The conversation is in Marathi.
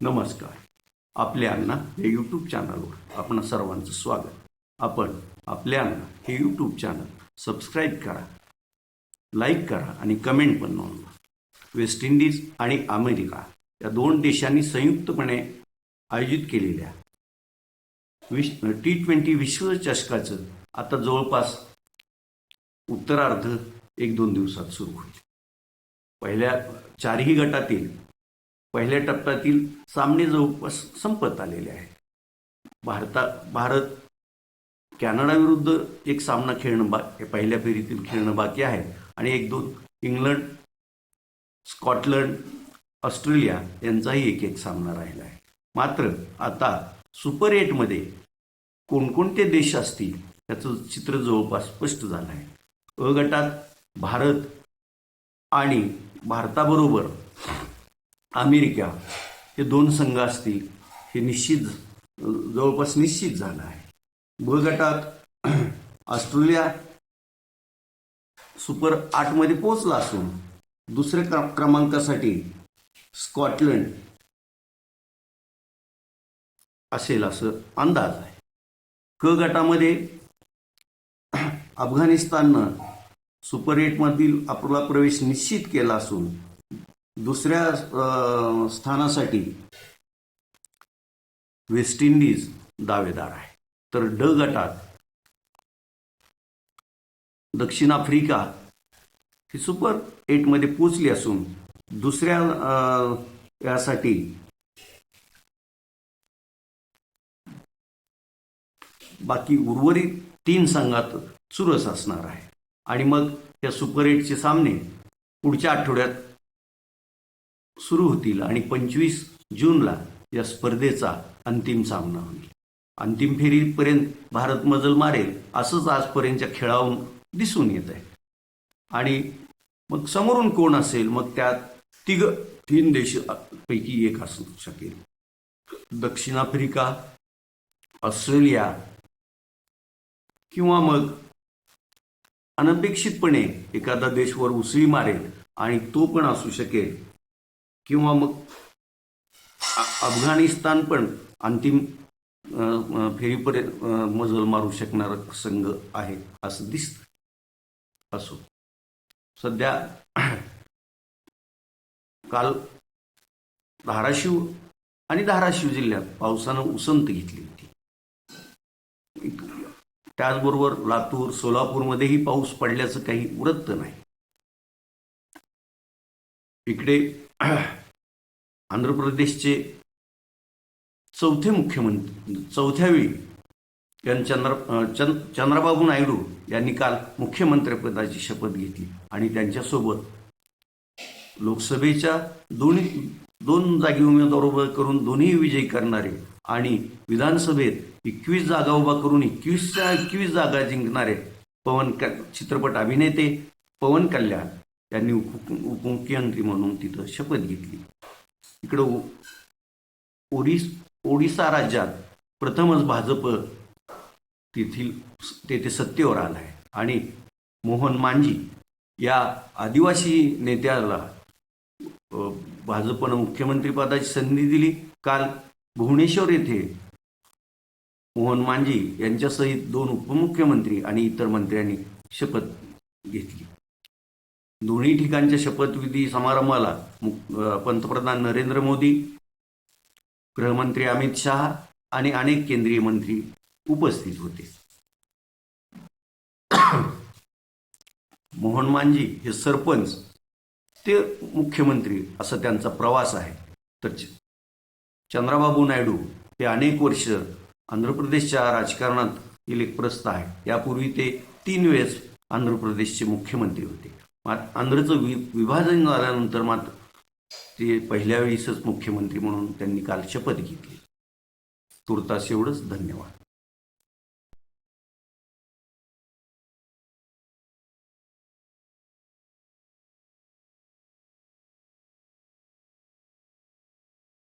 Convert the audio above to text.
नमस्कार. आपल्या अण्णा हे यूट्यूब चॅनलवर आपण सर्वांचं स्वागत. आपण आपल्या अण्णा हे यूट्यूब चॅनल सबस्क्राईब करा लाईक करा आणि कमेंट पण नोंदवा. वेस्ट इंडिज आणि अमेरिका या दोन देशांनी संयुक्तपणे आयोजित केलेल्या विश टी ट्वेंटी विश्वचषकाचं आता जवळपास उत्तरार्ध एक दोन दिवसात सुरू होईल. पहिल्या चारही गटातील पहिल्या टप्प्यातील सामने जवळपास संपत आलेले आहेत. भारता भारत कॅनडाविरुद्ध एक सामना खेळणं बा पहिल्या फेरीतील खेळणं बाकी आहे आणि एक दोन इंग्लंड स्कॉटलंड ऑस्ट्रेलिया यांचाही एक एक सामना राहिला आहे. मात्र आता सुपर एटमध्ये कोणकोणते देश असतील त्याचं चित्र जवळपास स्पष्ट झालं आहे. अ गटात भारत आणि भारताबरोबर अमेरिका हे दोन संघ असतील हे निश्चित जवळपास निश्चित झालं आहे. ब गटात ऑस्ट्रेलिया सुपर आठमध्ये पोहोचला असून दुसऱ्या क्र- क्रमांकासाठी स्कॉटलंड असेल असं अंदाज आहे. क गटामध्ये अफगाणिस्ताननं सुपर एटमधील आपला प्रवेश निश्चित केला असून दुसऱ्या स्थानासाठी वेस्ट इंडिज दावेदार आहे. तर ड गटात दक्षिण आफ्रिका ही सुपर एटमध्ये पोचली असून दुसऱ्या यासाठी बाकी उर्वरित तीन संघात चुरस असणार आहे. आणि मग या सुपर एटचे सामने पुढच्या आठवड्यात सुरू होतील आणि पंचवीस जूनला या स्पर्धेचा अंतिम सामना होईल. अंतिम फेरीपर्यंत भारत मजल मारेल असंच आजपर्यंतच्या खेळावून दिसून येत आहे. आणि मग समोरून कोण असेल? मग त्यात तिघ तीन देश पैकी एक असू शकेल. दक्षिण आफ्रिका ऑस्ट्रेलिया किंवा मग अनपेक्षितपणे एखादा देशवर उसळी मारेल आणि तो पण असू शकेल किंवा मग अफगाणिस्तान पण अंतिम फेरीपर्यंत मजल मारू शकणारा संघ आहे असं दिसत. असो. सध्या काल धाराशिव आणि धाराशिव जिल्ह्यात पावसानं उसंत घेतली होती. त्याचबरोबर लातूर सोलापूरमध्येही पाऊस पडल्याचं काही वृत्त नाही. इकडे आंध्र प्रदेशचे चौथे मुख्यमंत्री चौथ्या वेळी चंद्र चंद चंद्रबाबू नायडू यांनी काल मुख्यमंत्रीपदाची शपथ घेतली आणि त्यांच्यासोबत लोकसभेच्या दोन्ही दोन जागी उमेदवार उभं करून दोन्ही विजयी करणारे आणि विधानसभेत एकवीस जागा उभा करून एकवीसच्या एकवीस जागा जिंकणारे पवन क चित्रपट अभिनेते पवन कल्याण त्यांनी उप उपमुख्यमंत्री म्हणून तिथं शपथ घेतली. इकडं ओ- ओडिस ओडिसा राज्यात प्रथमच भाजप तेथील तेथे सत्तेवर आला आहे आणि मोहन मांजी या आदिवासी नेत्याला भाजपनं मुख्यमंत्रीपदाची संधी दिली. काल भुवनेश्वर येथे मोहन मांजी यांच्यासहित दोन उपमुख्यमंत्री आणि इतर मंत्र्यांनी शपथ घेतली. दोन्ही ठिकाणच्या शपथविधी समारंभाला पंतप्रधान नरेंद्र मोदी गृहमंत्री अमित शहा आणि अनेक केंद्रीय मंत्री उपस्थित होते. मोहन मांजी हे सरपंच ते मुख्यमंत्री असा त्यांचा प्रवास आहे. तर चंद्राबाबू नायडू हे अनेक वर्ष आंध्र प्रदेशच्या राजकारणात एक प्रस्थ आहे यापूर्वी ते तीन वेळेस आंध्र प्रदेशचे मुख्यमंत्री होते. मात आंध्रचं वि विभाजन झाल्यानंतर मात्र ते पहिल्या वेळीसच मुख्यमंत्री म्हणून त्यांनी काल शपथ घेतली. तुर्तास एवढंच धन्यवाद.